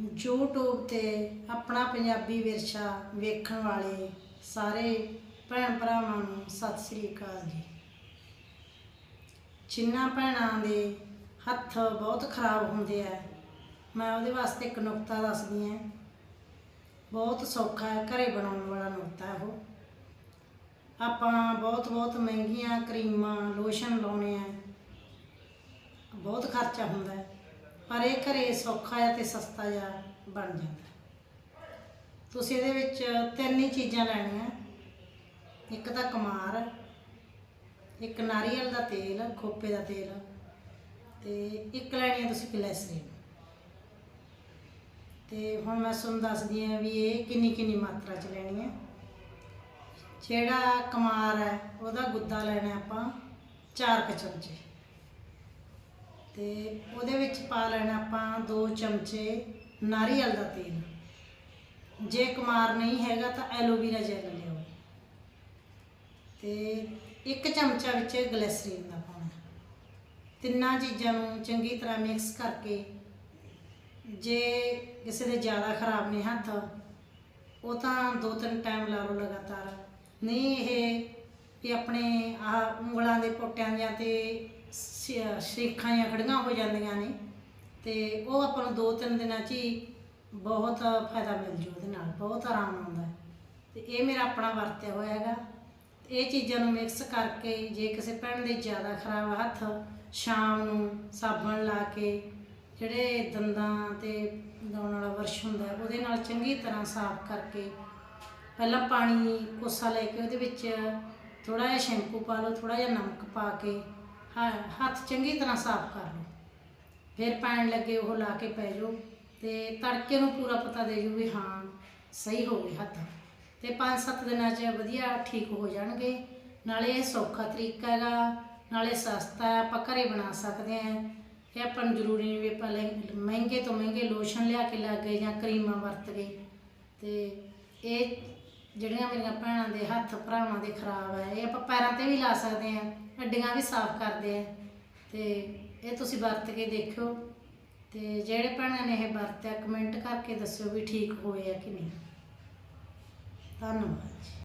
YouTube ਤੇ ਆਪਣਾ ਪੰਜਾਬੀ ਵਿਰਸਾ ਵੇਖਣ ਵਾਲੇ ਸਾਰੇ ਭੈਣ ਭਰਾਵਾਂ ਨੂੰ ਸਤਿ ਸ੍ਰੀ ਅਕਾਲ ਜੀ। ਚਿੰਨਾ ਭੈਣਾਂ ਦੇ ਹੱਥ ਬਹੁਤ ਖਰਾਬ ਹੁੰਦੇ ਆ, ਮੈਂ ਉਹਦੇ ਵਾਸਤੇ ਇੱਕ ਨੁਕਤਾ ਦੱਸਦੀ ਹਾਂ। ਬਹੁਤ ਸੌਖਾ ਹੈ ਘਰੇ ਬਣਾਉਣ ਵਾਲਾ ਨੁਕਤਾ ਹੈ ਉਹ। ਆਪਾਂ ਬਹੁਤ ਬਹੁਤ ਮਹਿੰਗੀਆਂ ਕਰੀਮਾਂ, ਲੋਸ਼ਨ ਲਾਉਣੇ ਆ। ਬਹੁਤ ਖਰਚਾ ਹੁੰਦਾ ਹੈ। ਪਰ ਇਹ ਘਰੇ ਸੌਖਾ ਹੈ ਤੇ ਸਸਤਾ ਜਿਹਾ ਬਣ ਜਾਂਦਾ। ਤੁਸੀਂ ਇਹਦੇ ਵਿੱਚ ਤਿੰਨ ਹੀ ਚੀਜ਼ਾਂ ਲੈਣੀਆਂ। ਇੱਕ ਤਾਂ ਕਮਾਰ, ਇੱਕ ਨਾਰੀਅਲ ਦਾ ਤੇਲ, ਖੋਪੇ ਦਾ ਤੇਲ ਤੇ ਇੱਕ ਲੈਣੀ ਹੈ ਤੁਸੀਂ ਗਲੈਸਰੀਨ ਤੇ ਹੁਣ ਮੈਂ ਤੁਹਾਨੂੰ ਦੱਸਦੀ ਹਾਂ ਵੀ ਇਹ ਕਿੰਨੀ ਕਿੰਨੀ ਮਾਤਰਾ ਚ ਲੈਣੀ ਹੈ ਜਿਹੜਾ ਕਮਾਰ ਹੈ, ਉਹਦਾ ਗੁੱਦਾ ਲੈਣਾ ਆਪਾਂ 4 ਕੁ ਚਮਚੇ। ਤੇ ਉਹਦੇ ਵਿੱਚ ਪਾ ਲੈਣਾ ਆਪਾਂ 2 ਚਮਚੇ ਨਾਰੀਅਲ ਦਾ ਤੇਲ। ਜੇ ਕੁਮਾਰ ਨਹੀਂ ਹੈਗਾ ਤਾਂ ਐਲੋਵੀਰਾ ਜੈਲ ਲਿਓ। ਤੇ ਇੱਕ ਚਮਚਾ ਵਿੱਚ ਗਲਿਸਰੀਨ ਦਾ ਪਾਉਣਾ। ਤਿੰਨਾਂ ਚੀਜ਼ਾਂ ਨੂੰ ਚੰਗੀ ਤਰ੍ਹਾਂ ਮਿਕਸ ਕਰਕੇ ਜੇ ਕਿਸੇ ਦੇ ਜ਼ਿਆਦਾ ਖਰਾਬ ਨੇ ਹੱਥ, ਉਹ ਤਾਂ ਦੋ ਤਿੰਨ ਟਾਈਮ ਲਾ ਲਓ ਲਗਾਤਾਰ। ਨਹੀਂ ਇਹ ਵੀ ਆਪਣੇ ਆਹ ਉਂਗਲਾਂ ਦੇ ਪੋਟਿਆਂ ਜਾਂ ਤੇ ਸ- ਸ਼ਰੀਖਾਂ ਜਾਂ ਖੜੀਆਂ ਹੋ ਜਾਂਦੀਆਂ ਨੇ ਤੇ ਉਹ ਆਪਾਂ ਨੂੰ ਦੋ ਤਿੰਨ ਦਿਨਾਂ 'ਚ ਹੀ ਬਹੁਤ ਫਾਇਦਾ ਮਿਲ ਜੂ ਉਹਦੇ ਨਾਲ ਬਹੁਤ ਆਰਾਮ ਆਉਂਦਾ ਹੈ। ਤੇ ਇਹ ਮੇਰਾ ਆਪਣਾ ਵਰਤਿਆ ਹੋਇਆ ਹੈਗਾ ਇਹ ਚੀਜ਼ਾਂ ਨੂੰ ਮਿਕਸ ਕਰਕੇ ਜੇ ਕਿਸੇ ਭੈਣ ਦੇ ਜ਼ਿਆਦਾ ਖਰਾਬ ਹੱਥ ਸ਼ਾਮ ਨੂੰ ਸਾਬਣ ਲਾ ਕੇ ਜਿਹੜੇ ਦੰਦਾਂ ਤੇ ਲਾਉਣ ਵਾਲਾ ਵਰਸ਼ ਹੁੰਦਾ ਹੈ, ਉਹਦੇ ਨਾਲ ਚੰਗੀ ਤਰ੍ਹਾਂ ਸਾਫ਼ ਕਰਕੇ ਪਹਿਲਾਂ ਪਾਣੀ ਕੋਸਾ ਲੈ ਕੇ ਉਹਦੇ ਵਿੱਚ ਥੋੜਾ ਜਿਹਾ ਸ਼ੈਂਪੂ ਪਾ ਲਓ ਥੋੜਾ ਜਿਹਾ ਨਮਕ ਪਾ ਕੇ ਹ- ਹੱਥ ਚੰਗੀ ਤਰ੍ਹਾਂ ਸਾਫ਼ ਕਰ ਲਓ। ਫਿਰ ਪੈਣ ਲੱਗੇ ਉਹ ਲਾ ਕੇ ਪੈ ਜਾਓ ਤੇ ਤੜਕੇ ਨੂੰ ਪੂਰਾ ਪਤਾ ਦੇ ਜੂ ਵੀ ਹਾਂ, ਸਹੀ ਹੋ ਗਏ ਹੱਥ। ਤੇ 5-7 ਦਿਨਾਂ 'ਚ ਵਧੀਆ ਠੀਕ ਹੋ ਜਾਣਗੇ। ਨਾਲੇ ਇਹ ਸੌਖਾ ਤਰੀਕਾ ਹੈਗਾ, ਨਾਲੇ ਸਸਤਾ ਹੈ, ਆਪਾਂ ਘਰੇ ਬਣਾ ਸਕਦੇ ਹਾਂ। ਇਹ ਆਪਾਂ ਨੂੰ ਜ਼ਰੂਰੀ ਨਹੀਂ ਵੀ ਆਪਾਂ ਲੈ- ਮਹਿੰਗੇ ਤੋਂ ਮਹਿੰਗੇ ਲੋਸ਼ਨ ਲਿਆ ਕੇ ਲੱਗ ਗਏ ਜਾਂ ਕਰੀਮਾਂ ਵਰਤ ਗਏ ਤੇ ਇਹ ਜਿਹੜੀਆਂ ਮੇਰੀਆਂ ਭੈਣਾਂ ਦੇ ਹੱਥ, ਭਰਾਵਾਂ ਦੇ ਖਰਾਬ ਹੈ, ਇਹ ਆਪਾਂ ਪੈਰਾਂ ਤੇ ਵੀ ਲਾ ਸਕਦੇ ਹਾਂ। ਹੱਡੀਆਂ ਵੀ ਸਾਫ਼ ਕਰਦੇ ਆ। ਤੇ ਇਹ ਤੁਸੀਂ ਵਰਤ ਕੇ ਦੇਖਿਓ। ਤੇ ਜਿਹੜੇ ਭੈਣਾਂ ਨੇ ਇਹ ਵਰਤਿਆ ਕਮੈਂਟ ਕਰਕੇ ਦੱਸਿਓ ਵੀ ਠੀਕ ਹੋਏ ਆ ਕਿ ਨਹੀਂ। ਧੰਨਵਾਦ ਜੀ।